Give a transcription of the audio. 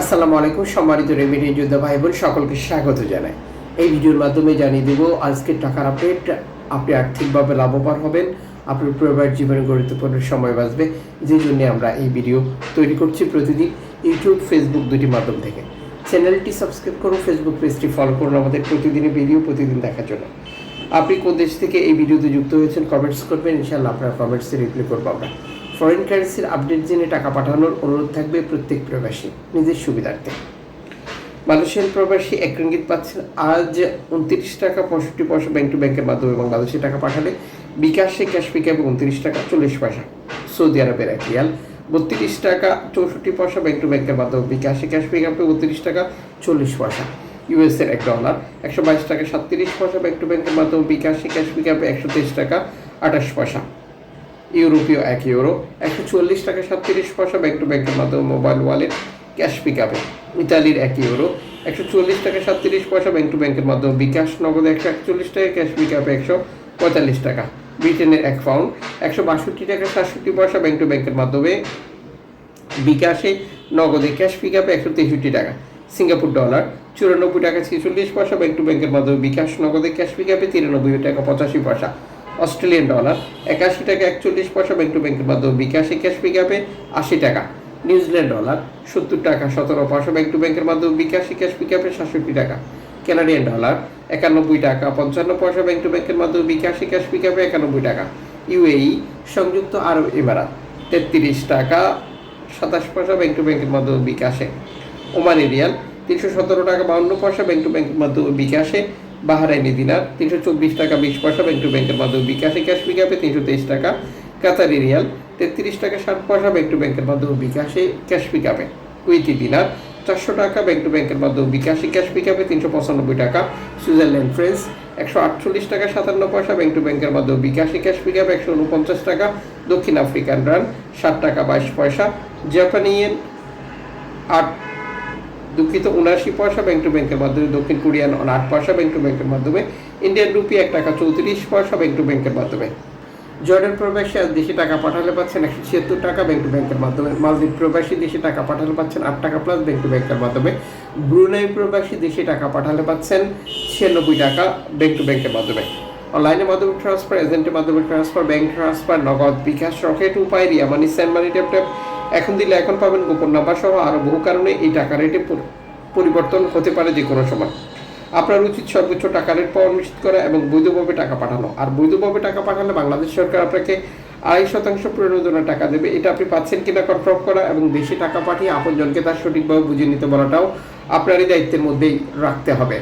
আসসালামু আলাইকুম, সম্মানিত রেমিডি যোদ্ধা ভাই বোন সকলকে স্বাগত জানাই। এই ভিডিওর মাধ্যমে জানিয়ে দেব, আজকের টাকার আপডেট, আপনি আর্থিকভাবে লাভবান হবেন, আপনার পরিবার জীবনে গুরুত্বপূর্ণ সময় বাঁচবে, যে জন্য আমরা এই ভিডিও তৈরি করছি প্রতিদিন ইউটিউব, ফেসবুক দুটি মাধ্যম থেকে। চ্যানেলটি সাবস্ক্রাইব করুন, ফেসবুক পেজটি ফলো করুন, আমাদের প্রতিদিনের ভিডিও প্রতিদিন দেখার জন্য। আপনি কোন দেশ থেকে এই ভিডিওতে যুক্ত হয়েছেন, কমেন্টস করবেন, ইনশাআল্লাহ আপনার কমেন্টসে রিপ্লাই করব আমরা। ফরেন কারেন্সির আপডেট জেনে টাকা পাঠানোর অনুরোধ থাকবে প্রত্যেক প্রবাসী, নিজের সুবিধার্থে। মালয়েশিয়ান প্রবাসী এক রিঙ্গিত পাচ্ছেন। আজ উনত্রিশ টাকা পঁয়ষট্টি পয়সা ব্যাংক টু ব্যাংকের মাধ্যমে বাংলাদেশে টাকা পাঠালে বিকাশে ক্যাশ পিকআপে উনত্রিশ টাকা চল্লিশ পয়সা। সৌদি আরবের এক রিয়াল, বত্রিশ টাকা চৌষট্টি পয়সা ব্যাংক টু ব্যাংকের মাধ্যমে বিকাশে ক্যাশ পিকআপে বত্রিশ টাকা চল্লিশ পয়সা। ইউএসের এক ডলার একশো বাইশ টাকা সাতত্রিশ পয়সা ব্যাংক টু ব্যাংকের মাধ্যমে বিকাশে ক্যাশ পিকআপে একশো তেইশ টাকা আঠাশ পয়সা। ইউরোপীয় এক ইউরো, একশো চল্লিশ টাকা সাতত্রিশ পয়সা ব্যাংক টু ব্যাংকের মাধ্যমে মোবাইল ওয়ালেট ক্যাশ পিক আপে ইতালির এক ইউরো, একশো চল্লিশ টাকা সাতত্রিশ পয়সা ব্যাংক টু ব্যাংকের মাধ্যমে বিকাশ নগদ একশো একচল্লিশ টাকা ক্যাশ পিক আপে একশো পঁয়তাল্লিশ টাকা। ব্রিটেনের এক পাউন্ড একশো বাষট্টি টাকা সাতষট্টি পয়সা ব্যাংক টু ব্যাংকের মাধ্যমে বিকাশে নগদে ক্যাশ পিক আপে একশো তেষট্টি টাকা। সিঙ্গাপুর ডলার, চুরানব্বই টাকা ছেচল্লিশ পয়সা ব্যাংক টু ব্যাংকের মাধ্যমে বিকাশ নগদে ক্যাশ পিক আপে তিরানব্বই টাকা পঁচাশি পয়সা। অস্ট্রেলিয়ান ডলার, একাশি টাকা একচল্লিশ পয়সা ব্যাংক টু ব্যাংকের মাধ্যমে বিকাশে ক্যাশ পিকআপে আশি টাকা। নিউজিল্যান্ড ডলার সত্তর টাকা সতেরো পয়সা ব্যাংক টু ব্যাংকের মাধ্যমে বিকাশে ক্যাশ পিকআপে সাতষট্টি টাকা। কানাডিয়ান ডলার একানব্বই টাকা পঞ্চান্ন পয়সা ব্যাংক টু ব্যাংকের মাধ্যমে বিকাশে ক্যাশ পিকআপে একানব্বই টাকা। ইউএই সংযুক্ত আরব এমারাত, তেত্রিশ টাকা সাতাশ পয়সা ব্যাংক টু ব্যাংকের মাধ্যমে বিকাশে। ওমানি রিয়াল তিনশো সতেরো টাকা বাউন্ন পয়সা ব্যাংক টু ব্যাংকের মাধ্যমে বিকাশে। বাহারাইনি দিনার তিনশো চব্বিশ টাকা বিশ পয়সা ব্যাংক টু ব্যাংকের মাধ্যমে বিকাশে ক্যাশ পিকআপে তিনশো তেইশ টাকা। কাতারি রিয়াল তেত্রিশ টাকা ষাট পয়সা ব্যাংক টু ব্যাংকের মাধ্যমে বিকাশে ক্যাশ পিকআপে কুইতি দিনার চারশো টাকা ব্যাংক টু ব্যাংকের মাধ্যমে বিকাশে ক্যাশ পিকআপে তিনশো পঁচানব্বই টাকা। সুইজারল্যান্ড ফ্রেন্স একশো আটচল্লিশ টাকা সাতান্ন পয়সা ব্যাংক টু ব্যাংকের মাধ্যমে বিকাশে ক্যাশ পিকআপে একশো উনপঞ্চাশ টাকা। দক্ষিণ আফ্রিকান রান ষাট টাকা বাইশ পয়সা। জাপানি ইয়েন আট দুঃখিত, উনআশি পয়সা ব্যাংক টু ব্যাংকের মাধ্যমে, দক্ষিণ কোরিয়ান আট পয়সা ব্যাংক টু ব্যাংকের মাধ্যমে ইন্ডিয়ান রুপি এক টাকা চৌত্রিশ পয়সা ব্যাংক টু ব্যাংকের মাধ্যমে। জর্ডান প্রবাসী আজ দেশে টাকা পাঠালে পাচ্ছেন একশো ছিয়াত্তর টাকা ব্যাংক টু ব্যাংকের মাধ্যমে। মালদ্বীপ প্রবাসী দেশে টাকা পাঠালে পাচ্ছেন আট টাকা প্লাস ব্যাংক টু ব্যাংকের মাধ্যমে। ব্রুনাই প্রবাসী দেশে টাকা পাঠালে পাচ্ছেন ছিয়ানব্বই টাকা ব্যাংক টু ব্যাংকের মাধ্যমে। অনলাইনের মাধ্যমে ট্রান্সফার এজেন্টের মাধ্যমে transfer bank transfer Nagad, bKash, Rocket, Upay, Ria Money send money tap tap এখন দিলে এখন পাবেন গোপন নাম্বার সহ আরও বহু কারণে এই টাকা রেটে পরিবর্তন হতে পারে যে কোনো সময়। আপনার উচিত সর্বোচ্চ টাকা রেট পাওয়া নিশ্চিত করা এবং বৈধভাবে টাকা পাঠানো। আর বৈধভাবে টাকা পাঠালে বাংলাদেশ সরকার আপনাকে আড়াই শতাংশ প্রণোদনা টাকা দেবে। এটা আপনি পাচ্ছেন কিনা কনফার্ম করা এবং দেশে টাকা পাঠিয়ে আপনজনকে তার সঠিকভাবে বুঝে নিতে বলাটাও আপনারই দায়িত্বের মধ্যেই রাখতে হবে।